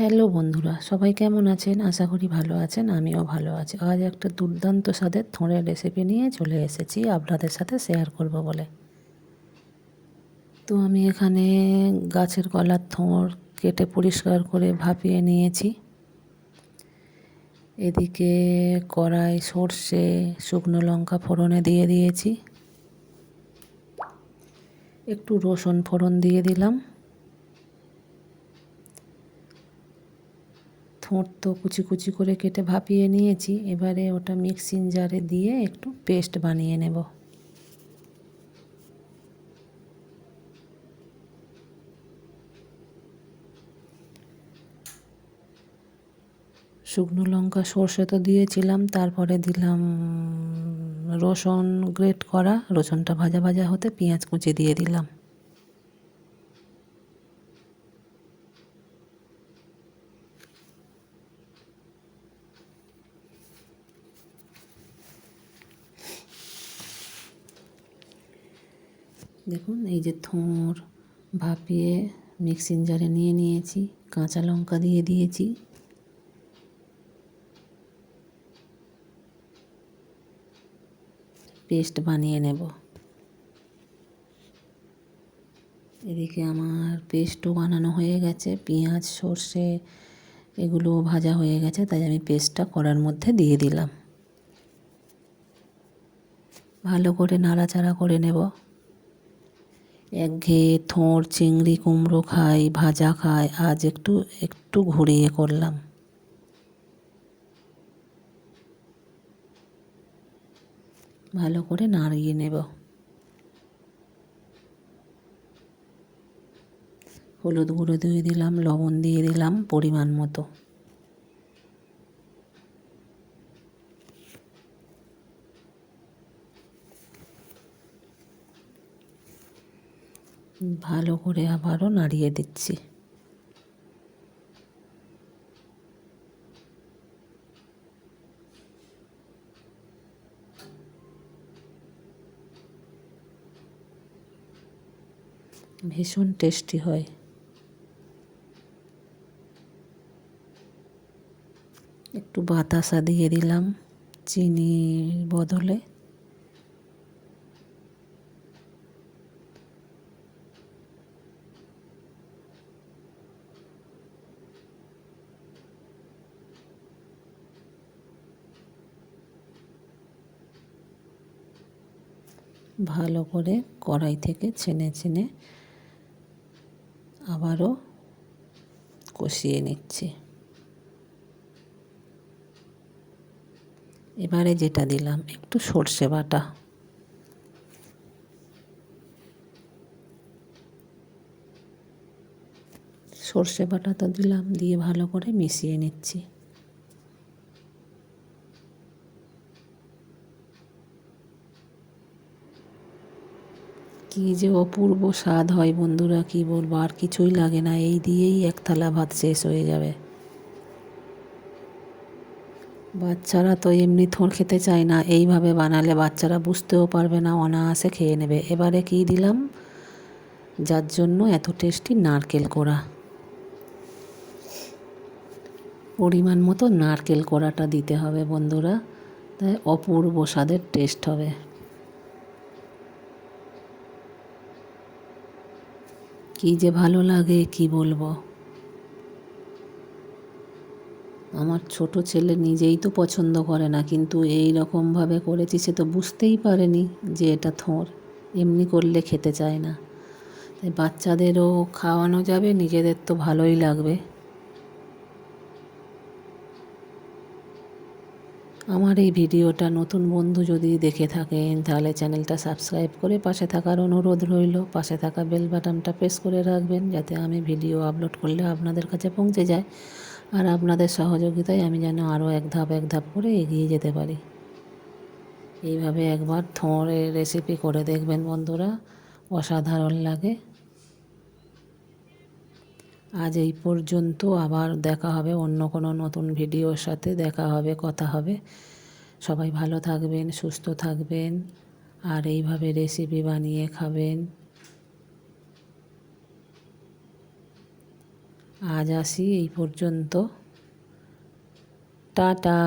Hello বন্ধুরা, সবাই কেমন আছেন? আশা করি ভালো আছেন, আমিও ভালো আছি। আজ একটা দুর্দান্ত স্বাদের থোঁড়ের রেসিপি নিয়ে চলে এসেছি, আপনাদের সাথে শেয়ার করব বলে। তো আমি এখানে গাছের কলার থোঁড় কেটে পরিষ্কার করে ভাপিয়ে নিয়েছি। এদিকে কড়াই, সর্ষে, শুকনো লঙ্কা ফোড়নে দিয়ে দিয়েছি। একটু রসুন ফোড়ন দিয়ে দিলাম। ঠোঁট তো কুচি কুচি করে কেটে ভাপিয়ে নিয়েছি। এবারে ওটা মিক্সিং জারে দিয়ে একটু পেস্ট বানিয়ে নেব। শুকনো লঙ্কা, সর্ষে তো দিয়েছিলাম, তারপরে দিলাম রসুন গ্রেট করা। রসুনটা ভাজা ভাজা হতে পেঁয়াজ কুচি দিয়ে দিলাম। দেখুন, এই যে থোঁড় ভাপিয়ে মিক্সিং জারে নিয়ে নিয়েছি, কাঁচা লঙ্কা দিয়ে দিয়েছি। পেস্ট বানিয়ে নেব। এদিকে আমার পেস্টও বানানো হয়ে গেছে, পেঁয়াজ, সর্ষে এগুলো ভাজা হয়ে গেছে, তাই আমি পেস্টটা করার মধ্যে দিয়ে দিলাম। ভালো করে নাড়াচাড়া করে নেব। একঘেয়ে থোঁড়, চিংড়ি, কুমড়ো খাই, ভাজা খাই, আজ একটু একটু ঘুরিয়ে করলাম। ভালো করে নাড়িয়ে নেব। হলুদ গুঁড়ো দিয়ে দিলাম, লবণ দিয়ে দিলাম পরিমাণ মতো। ভালো করে আবারও নাড়িয়ে দিচ্ছি। ভীষণ টেস্টি হয়। একটু বাতাসা দিয়ে দিলাম চিনির বদলে। ভালো করে কড়াই থেকে ছেনে ছেনে আবারও কষিয়ে নিচ্ছি। এবারে যেটা দিলাম, একটু সর্ষে বাটা। সর্ষে বাটা তো দিলাম, দিয়ে ভালো করে মিশিয়ে নিচ্ছি। কী যে অপূর্ব স্বাদ হয় বন্ধুরা, কি বলব? আর কিছুই লাগে না, এই দিয়েই এক থালা ভাত শেষ হয়ে যাবে। বাচ্চারা তো এমনি থোঁড় খেতে চায় না, এইভাবে বানালে বাচ্চারা বুঝতেও পারবে না, অনায়াসে খেয়ে নেবে। এবারে কি দিলাম? যার জন্য এত টেস্টি নারকেল কোড়া। পরিমাণ মতো নারকেল কোড়াটা দিতে হবে বন্ধুরা, তাই অপূর্ব স্বাদের টেস্ট হবে। কী যে ভালো লাগে, কি বলব? আমার ছোট ছেলে নিজেই তো পছন্দ করে না, কিন্তু এই রকমভাবে করেছি সে তো বুঝতেই পারেনি যে এটা থোঁড় এমনি করলে খেতে চায় না। তাই বাচ্চাদেরও খাওয়ানো যাবে, নিজেদের তো ভালোই লাগবে। আমার এই ভিডিওটা নতুন বন্ধু যদি দেখে থাকেন, তাহলে চ্যানেলটা সাবস্ক্রাইব করে পাশে থাকার অনুরোধ রইল। পাশে থাকা বেল বাটনটা প্রেস করে রাখবেন, যাতে আমি ভিডিও আপলোড করলে আপনাদের কাছে পৌঁছে যায়। আর আপনাদের সহযোগিতায় আমি যেন আরও এক ধাপ এক ধাপ করে এগিয়ে যেতে পারি। এইভাবে একবার থোঁড়ের রেসিপি করে দেখবেন বন্ধুরা। অসাধারণ লাগে। আজ এই পর্যন্ত আবার দেখা হবে, অন্য কোনো নতুন ভিডিওর সাথে দেখা হবে, কথা হবে। সবাই ভালো থাকবেন, সুস্থ থাকবেন, আর এইভাবে রেসিপি বানিয়ে খাবেন। আজ আসি এই পর্যন্ত। টাটা।